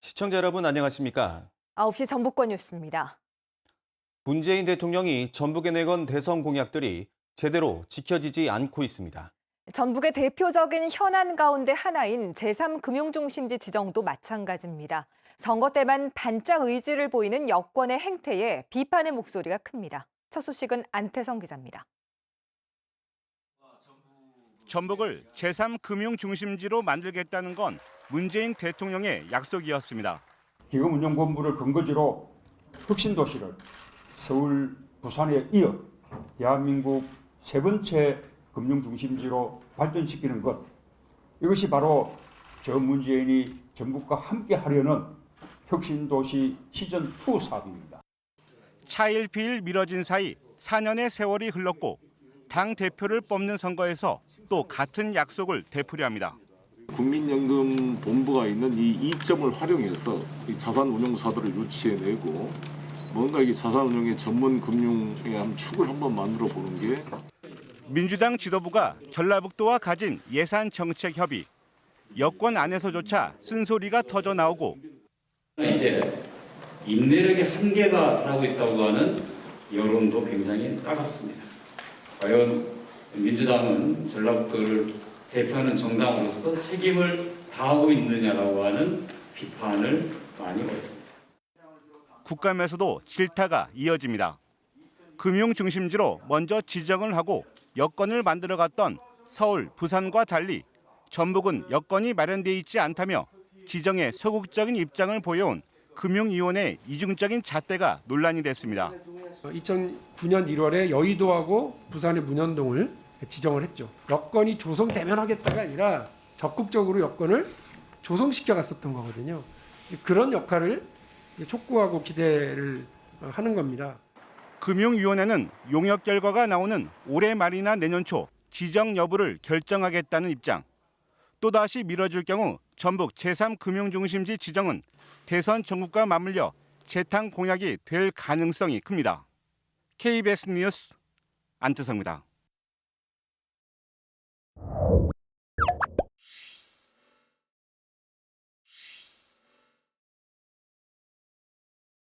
시청자 여러분 안녕하십니까? 9시 전북권 뉴스입니다. 문재인 대통령이 전북에 내건 대선 공약들이 제대로 지켜지지 않고 있습니다. 전북의 대표적인 현안 가운데 하나인 제3금융중심지 지정도 마찬가지입니다. 선거 때만 반짝 의지를 보이는 여권의 행태에 비판의 목소리가 큽니다. 첫 소식은 안태성 기자입니다. 전북을 제3금융중심지로 만들겠다는 건 문재인 대통령의 약속이었습니다. 기금운용본부를 근거지로 혁신도시를 서울, 부산에 이어 대한민국 세 번째 금융중심지로 발전시키는 것 이것이 바로 저 문재인이 전국과 함께 하려는 혁신도시 시즌2 사업입니다. 차일피일 미뤄진 사이 4년의 세월이 흘렀고 당 대표를 뽑는 선거에서 또 같은 약속을 되풀이합니다. 국민연금 본부가 있는 이 이점을 활용해서 이 자산운용사들을 유치해내고 뭔가 이 자산운용의 전문 금융의 한 축을 한번 만들어 보는 게 민주당 지도부가 전라북도와 가진 예산 정책 협의, 여권 안에서조차 쓴소리가 터져 나오고 이제 인내력의 한계가 돌아오고 있다고 하는 여론도 굉장히 따갑습니다. 과연 민주당은 전라북도를 대표하는 정당으로서 책임을 다하고 있느냐라고 하는 비판을 많이 얻습니다. 국감에서도 질타가 이어집니다. 금융 중심지로 먼저 지정을 하고 여건을 만들어 갔던 서울, 부산과 달리 전북은 여건이 마련돼 있지 않다며 지정에 소극적인 입장을 보여온 금융위원회 이중적인 잣대가 논란이 됐습니다. 2009년 1월에 여의도하고 부산의 문현동을 지정을 했죠. 여건이 조성되면 하겠다가 아니라 적극적으로 여건을 조성시켜 갔었던 거거든요. 그런 역할을 촉구하고 기대를 하는 겁니다. 금융위원회는 용역 결과가 나오는 올해 말이나 내년 초 지정 여부를 결정하겠다는 입장. 또다시 미뤄질 경우 전북 제3금융중심지 지정은 대선 전국과 맞물려 재탕 공약이 될 가능성이 큽니다. KBS 뉴스 안태성입니다.